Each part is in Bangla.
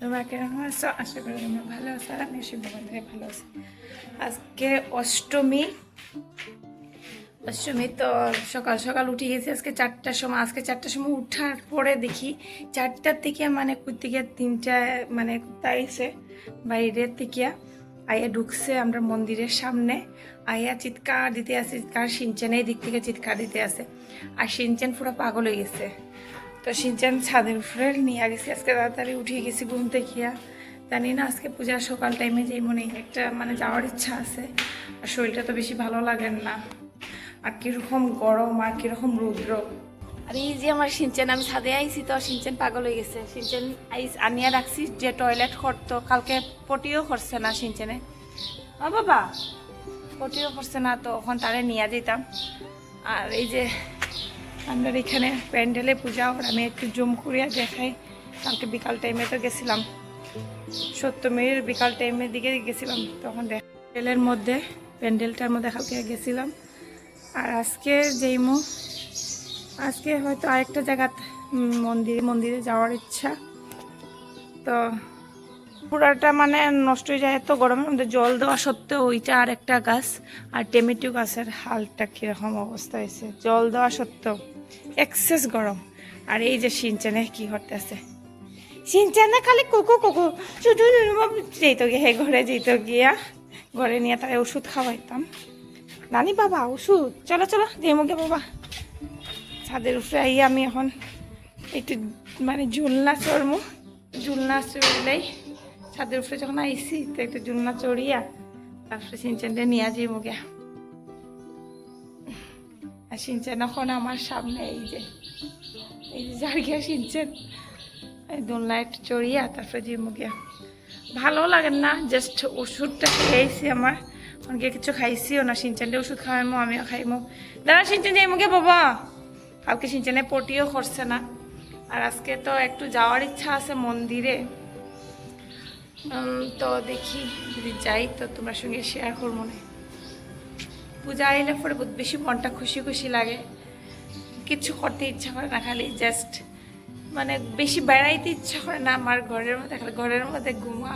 তোমরা আছো, আশা করি তোমরা ভালো আছো আর আমি শিব ভগবান ভালো আছি। আজকে অষ্টমী। অষ্টমী তো সকাল সকাল উঠে গেছি, আজকে চারটার সময়, আজকে চারটার সময় উঠার পরে দেখি চারটার থেকে মানে থেকে তিনটা মানে তাইছে বাইরের থেকে আইয়া ঢুকছে আমরা মন্দিরের সামনে। আইয়া চিৎকার দিতে আছে, চিৎকার সিনচেন এই দিক থেকে চিৎকার দিতে আছে। আর সিনচেন পুরো পাগল হয়ে গেছে। তো সিনচেন ছাদের উপরে নিয়ে গেছি। আজকে তাড়াতাড়ি উঠে গেছি ঘুম থেকে। জানি না, আজকে পূজার সকাল টাইমে যেই মনে একটা মানে যাওয়ার ইচ্ছা আছে, আর শরীরটা তো বেশি ভালো লাগে না। আর কীরকম গরম আর কীরকম রৌদ্র। আর এই যে আমার সিনচেন, আমি ছাদে আইছি তো, সিনচেন পাগল হয়ে গেছে। সিনচেন আইস, আনিয়া রাখছি যে টয়লেট করতো কালকে পটিও করছে না সিনচেনে। বাবা, পটিও করছে না তো, ওখান তারে নিয়ে যেতাম আর এই যে আমরা এখানে প্যান্ডেলে পূজা ওর আমি একটু জুম করিয়া দেখাই। কালকে বিকাল টাইমে তো গেছিলাম। সপ্তমীর বিকাল টাইমের দিকে গেছিলাম, তখন প্যান্ডেলের মধ্যে, প্যান্ডেলটার মধ্যে কালকে গেছিলাম। আর আজকে যেই মু আজকে হয়তো আরেকটা জায়গা মন্দিরে মন্দিরে যাওয়ার ইচ্ছা। তো পুরাটা মানে নষ্ট হয়ে যায়, এত গরমের মধ্যে জল দেওয়া সত্ত্বেও ওইটা আর একটা গাছ, আর টমেটো গাছের হালটা কীরকম অবস্থা হয়েছে। জল দেওয়া সত্ত্বেও। এক্সেস গরম। আর এই যে সিনচানে কি করতেছে? সিনচানে খালি কুকু কুকু। শুধু যেত গিয়ে, ঘরে যেত গিয়া ঘরে নিয়ে তারা ওষুধ খাওয়াইতাম। নানি বাবা, ওষুধ। চলো চলো যে মুখে বাবা। ছাদের উপরে আই আমি এখন একটু মানে ঝুলনা চড়মু। ঝুলনা চড়লেই ছাদের উপরে যখন আইসি তো একটু ঝুলনা চড়িয়া তারপরে সিনচেনটা নিয়ে যাই মুখে। সিনচেন, এখন আমার সামনে এই যে এই যে জার্গিয়া সিনচেন। এই দোলনা একটু চড়িয়া, তারপরে যে মুখে ভালো লাগে না জাস্ট ওষুধটা খেয়েছি আমার। অনেকে কিছু খাইছিও না, সিনচেনটা ওষুধ খাওয়াইমো, আমিও খাইমো। দাদা সিনচেন যাই মুখে বাবা। কালকে সিনচেনে পটিও করছে না। আর আজকে তো একটু যাওয়ার ইচ্ছা আছে মন্দিরে। তো দেখি, যদি যাই তো তোমার সঙ্গে শেয়ার করব না। পূজা আইলে পরে বহুত বেশি মনটা খুশি খুশি লাগে। কিছু করতে ইচ্ছা করে না, খালি জাস্ট মানে বেশি বেড়াইতে ইচ্ছা করে না, আমার ঘরের মধ্যে, খালি ঘরের মধ্যে ঘুমা,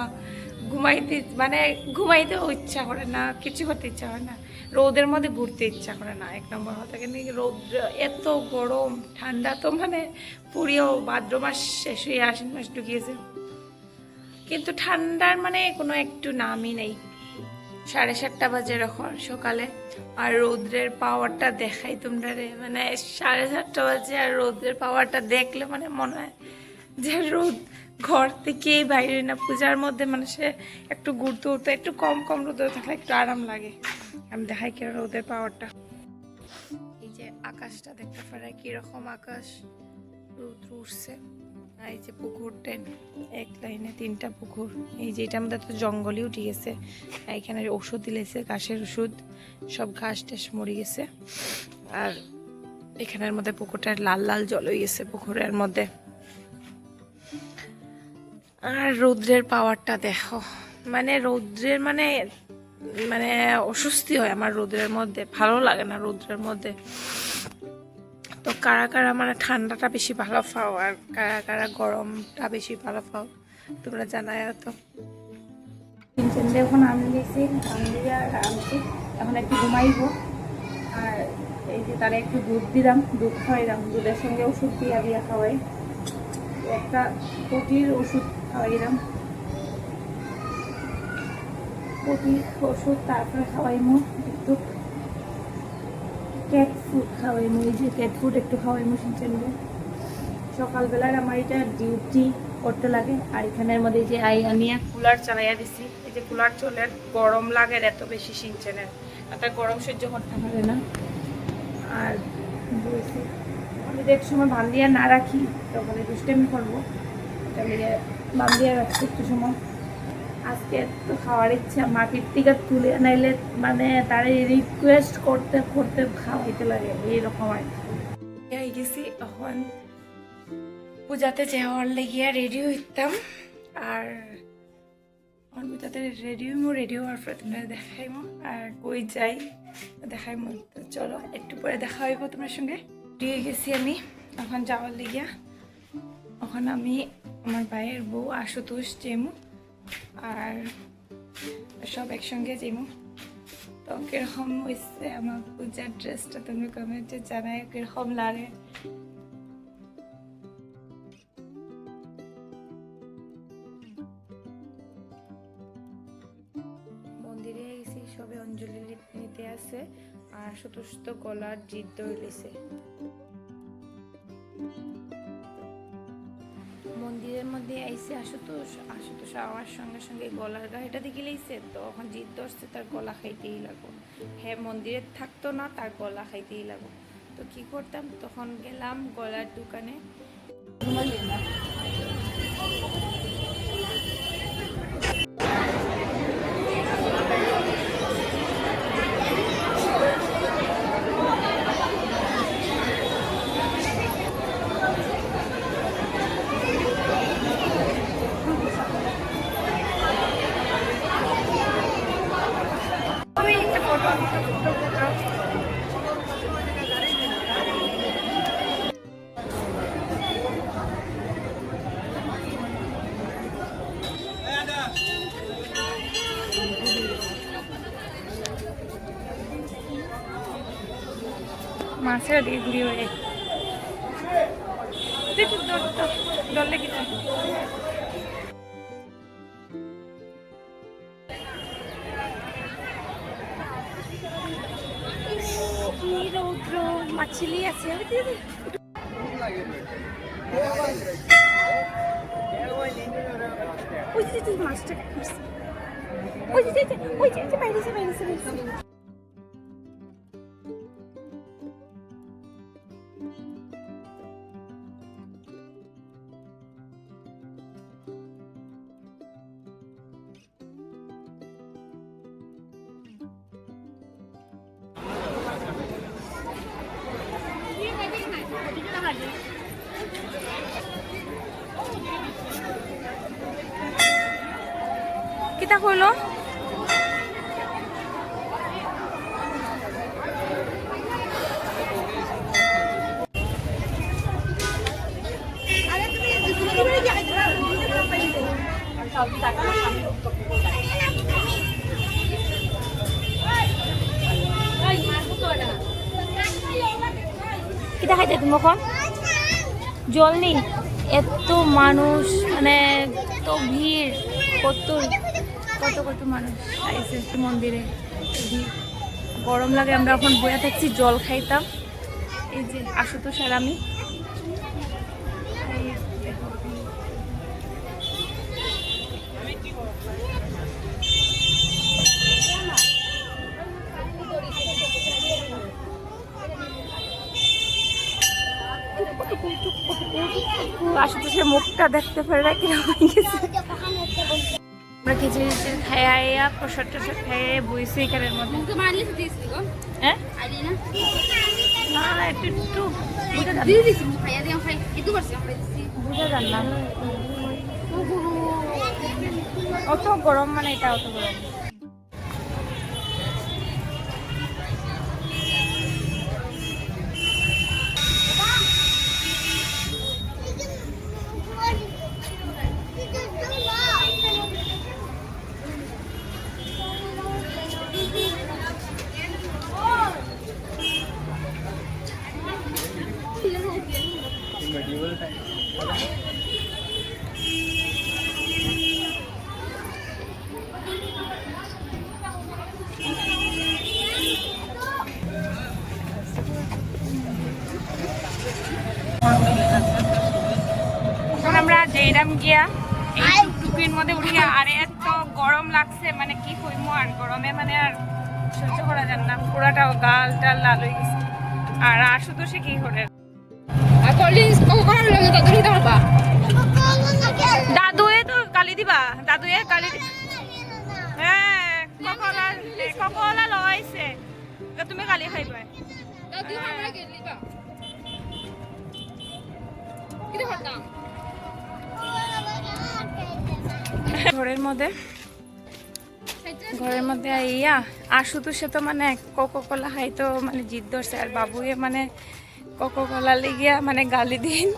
ঘুমাইতে মানে ঘুমাইতেও ইচ্ছা করে না, কিছু করতে ইচ্ছা করে না। রোদের মধ্যে ঘুরতে ইচ্ছা করে না, এক নম্বর কথা। কিন্তু রৌদ্র এত গরম, ঠান্ডা তো মানে পুরিও ভাদ্র মাস শেষ হয়ে আশ্বিন মাস ঢুকিয়েছে। কিন্তু ঠান্ডার মানে কোনো একটু নামই নেই। সাড়ে সাতটা বাজে এখন সকালে। আর রৌদ্রের পাওয়ারটা দেখাই তোমরা রে। মানে সাড়ে সাতটা বাজে আর রৌদ্রের পাওয়ারটা দেখলে মানে মনে হয় যে রোদ ঘর থেকেই বাইরে না। পূজার মধ্যে মানুষে একটু ঘুরতে উঠতে, একটু কম কম রোদে থাকলে একটু আরাম লাগে। আমি দেখাই কি রোদের পাওয়ারটা এই যে আকাশটা দেখতে পারে, কীরকম আকাশ রোদ উঠছে। এই যে পুকুর টেন এক লাইনে তিনটা পুকুর। এই যে এটা আমাদের তো জঙ্গলই উঠে গেছে। এখানে ওষুধ দিলেছে, ঘাসের ওষুধ, সব ঘাস টাস মরে গেছে। আর এখানের মধ্যে পুকুরটার লাল লাল জল হয়ে গেছে পুকুরের মধ্যে। আর রৌদ্রের পাওয়ারটা দেখো। মানে রৌদ্রের মানে মানে অস্বস্তি হয় আমার রৌদ্রের মধ্যে। ভালো লাগে না রৌদ্রের মধ্যে। তো কারা কারা মানে ঠান্ডাটা বেশি ভালো পাও আর কারা কারা গরমটা বেশি ভালো পাও, তোমরা জানাই তো। তিনটে এখন আমি দিয়েছি আমি আর আনছি এখন একটু ঘুমাইবো। আর এই যে তারা একটু দুধ দিলাম, দুধ খাওয়াইলাম। দুধের সঙ্গে ওষুধ দিয়া দিয়া খাওয়াই। একটা পটির ওষুধ খাওয়াইলাম। পটির ওষুধ তারপরে খাওয়াইমো একটু। ক্যাট ফুড খাওয়াইমো এই যে ক্যাট ফুড একটু খাওয়াইমো সিনচেনকে সকালবেলার আমার এটা ডিউটি করতে লাগে, আর এখানের মধ্যে যে আই আনিয়া কুলার চালাইয়া দিছি। এই যে কুলার চলে, গরম লাগে এত বেশি সিনচেনের একটা গরম সহ্য করতে পারে না। আর আমি এক সময় বান্ধিয়া না রাখি, তখন দুষ্টামি করব। নিয়ে বান্ধিয়া রাখছি একটু সময়। আজকে তো খাওয়ার ইচ্ছা মাটির টিকা তুলে নাইলে মানে তারা রিকোয়েস্ট করতে করতে খাওয়াইতে লাগে, এইরকম আর কি। পূজাতে যাওয়ার লেগিয়া রেডি হইতাম, আর পূজাতে রেডি হইমু রেডি হওয়ার পরে তোমরা দেখাইমু, আর কই যাই দেখাইমু। তো চলো, একটু পরে দেখা হইব তোমার সঙ্গে। রেডি গেছি আমি, এখন যাওয়ার লেগিয়া। এখন আমি আমার ভাইয়ের বউ আশুতোষ জেমু আর সব একসঙ্গে জেমু তো কীরকম হয়েছে আমার পূজার ড্রেসটা তুমি কমেন্টে জানাই কীরকম লাগে? মন্দিরে সবে অঞ্জলি নিতে আছে, আর সুতুষ্ট গলার জিদ ধরলিছে মন্দিরের মধ্যে আইসে আশুতোষ আশুতোষ আমার সঙ্গে সঙ্গে গলার গাড়িটা দেখে তো তখন জিদ ধরছে তার গলা খাইতেই লাগো হ্যাঁ মন্দিরে থাকতো না, তার গলা খাইতেই লাগো তো কি করতাম? তখন গেলাম গলার দোকানে। মাছের দিকে ঘুরি হয়ে লেগেছে কি রৌদ্র মাছলি আছে ওই যে মাছটা ওই যে ওই যে বাইরে বাইরে যে বাইরে যে। কিতা কিতা তুমি কখন জল নেই। এত মানুষ মানে এত ভিড়। কত কত কত মানুষ আইসে মন্দিরে। গরম লাগে, আমরা এখন বয়ে থাকছি, জল খাইতাম। এই যে আশুতোষ আর আমি এই দেখো ভিড়। আশুতোষের মুখটা দেখতে পারে না কীরকম গেছে আমরা খিচুড়ি খাই আইয়া প্রসাদ টসাদ খাইয়ে বইছি এখানের মধ্যে। হ্যাঁ? না। একটু একটু বুঝে যান। না। অত গরম মানে এটা অত গরম। আমরা জেরাম গিয়া এই টুকটুকির মধ্যে উঠি আর এত গরম লাগছে মানে কি কইমো আর গরমে মানে আর সহ্য করা যান না। পুরাটা গাল টাল লাল হয়ে গেছে। আর আশুতোষে কি করে? দাদুয়ে তো গালি দিবা দাদুয়ে দি- হ্যাঁ ককলা ককলা লগাইছে। তো তুমি গালি খাইবা। ঘরের মধ্যে ঘরের মধ্যে ইয়া আশুতোষে তো মানে কোকো কলা খাইতো মানে জিদ ধরছে আর বাবুয়ে মানে কোকো কলা লেগিয়া মানে গালি দিন।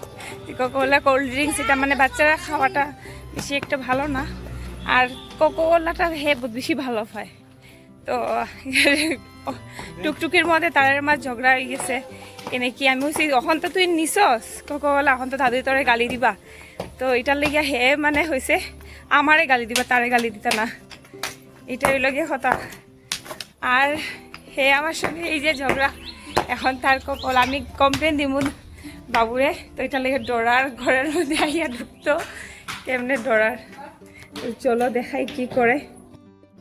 কোকোলা কোল্ড ড্রিঙ্কস এটা মানে বাচ্চারা খাওয়াটা বেশি একটা ভালো না। আর কোকোলাটা হে বেশি ভালো পায় তো, টুকটুকির মধ্যে তারের মাছ ঝগড়া হয়ে গেছে। এনে কি আমি হচ্ছি অখন তো তুই নিছস কোকোলা এখন তো দাদু তোরে গালি দিবা। তো এটার লেগে হে মানে হয়েছে আমারে গালি দিবা, তারে গালি দিতা না। এটা হইল গিয়ে কথা। আর হে আমার সঙ্গে এই যে ঝগড়া এখন তার কল আমি কমপ্লেন দিব বাবুরে তো এটা লেগে ডরার ঘরের মধ্যে আইয়া ঢুকতো কেমনে ডরার চলো দেখাই কি করে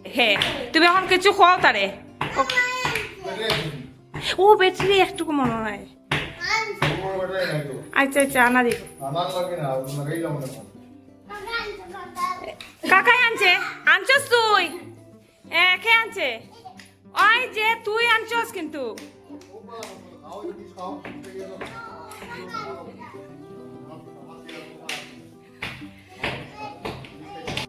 হে, তুমি এখন কিছু খাও তারে ও- ব্যাটারি একটুকু মনে হয় আচ্ছা আচ্ছা আনা দিব কাকাই আনছে, আনছস তুই? এ কে আনছে? ওই যে, তুই আনছস কিন্তু।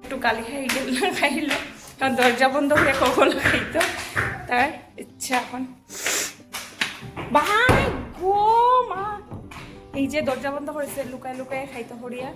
একটু গালি খাই গেল, খাইল। কারণ দরজা বন্ধ করে কখন খাইতো। তার ইচ্ছা এখন। ভাই গো মা। এই যে দরজা বন্ধ করেছে, লুকায় লুকায় খাইতো হরিয়া।